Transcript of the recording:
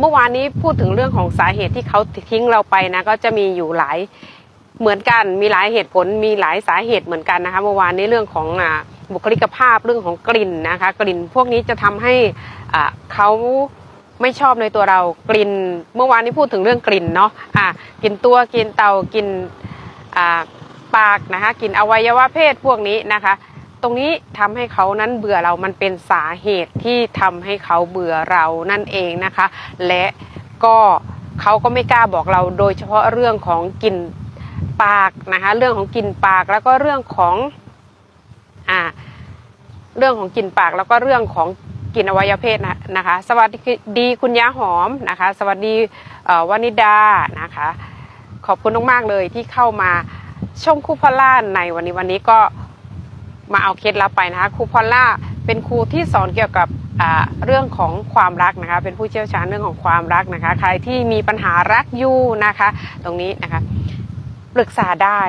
เมื่อวานนี้พูดถึงเรื่องของสาเหตุที่เขาทิ้งเราไปนะ ก็จะมีอยู่หลายเหมือนกัน มีหลายเหตุผล มีหลายสาเหตุเหมือนกันนะคะเมื่อวานนี้เรื่องของบุคลิกภาพเรื่องของกลิ่นนะคะ กลิ่นพวกนี้จะทำให้เขาไม่ชอบในตัวเรากลิ่น เมื่อวานนี้พูดถึงเรื่องกลิ่นเนาะอะกลิ่นตัวกลิ่นเตากลิ่นปากนะคะกลิ่นอวัยวะเพศพวกนี้นะคะ ตรงนี้ทำให้เขานั้นเบื่อเรามันเป็นสาเหตุที่ทำให้เขาเบื่อเรานั่นเองนะคะ และก็เขาก็ไม่กล้าบอกเราโดยเฉพาะเรื่องของกลิ่นปากนะคะเรื่องของกลิ่นปากแล้วก็เรื่องของอ่าเรื่องของกลิ่นปากแล้วก็เรื่องของกลิ่นอวัยวเพศนะนะคะ สวัสดีคุณยาหอมนะคะ สวัสดีวานิดานะคะ ขอบคุณมากๆเลยที่เข้ามาชมครูพลล่านในวันนี้วันนี้ก็ มาเอาเคล็ดลับไปนะคะครูพอลล่าเป็นครูที่สอนเกี่ยวกับเรื่องของความรักนะคะ เป็นผู้เชี่ยวชาญเรื่องของความรักนะคะ ใครที่มีปัญหารักอยู่นะคะ ตรงนี้นะคะ ปรึกษาได้